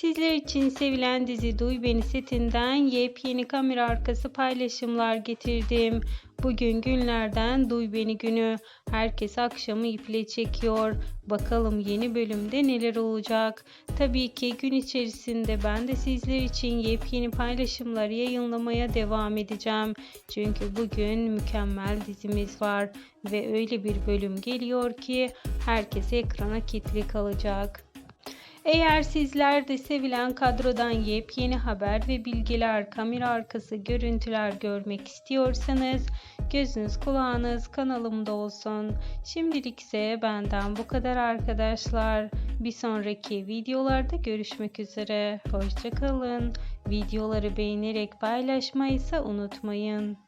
Sizler için sevilen dizi Duy Beni setinden yepyeni kamera arkası paylaşımlar getirdim. Bugün günlerden Duy Beni günü. Herkes akşamı iple çekiyor. Bakalım yeni bölümde neler olacak. Tabii ki gün içerisinde ben de sizler için yepyeni paylaşımlar yayınlamaya devam edeceğim. Çünkü bugün mükemmel dizimiz var ve öyle bir bölüm geliyor ki herkes ekrana kilitli kalacak. Eğer sizler de sevilen kadrodan yepyeni haber ve bilgiler, kamera arkası görüntüler görmek istiyorsanız gözünüz kulağınız kanalımda olsun. Şimdilik ise benden bu kadar arkadaşlar. Bir sonraki videolarda görüşmek üzere. Hoşçakalın. Videoları beğenerek paylaşmayı ise unutmayın.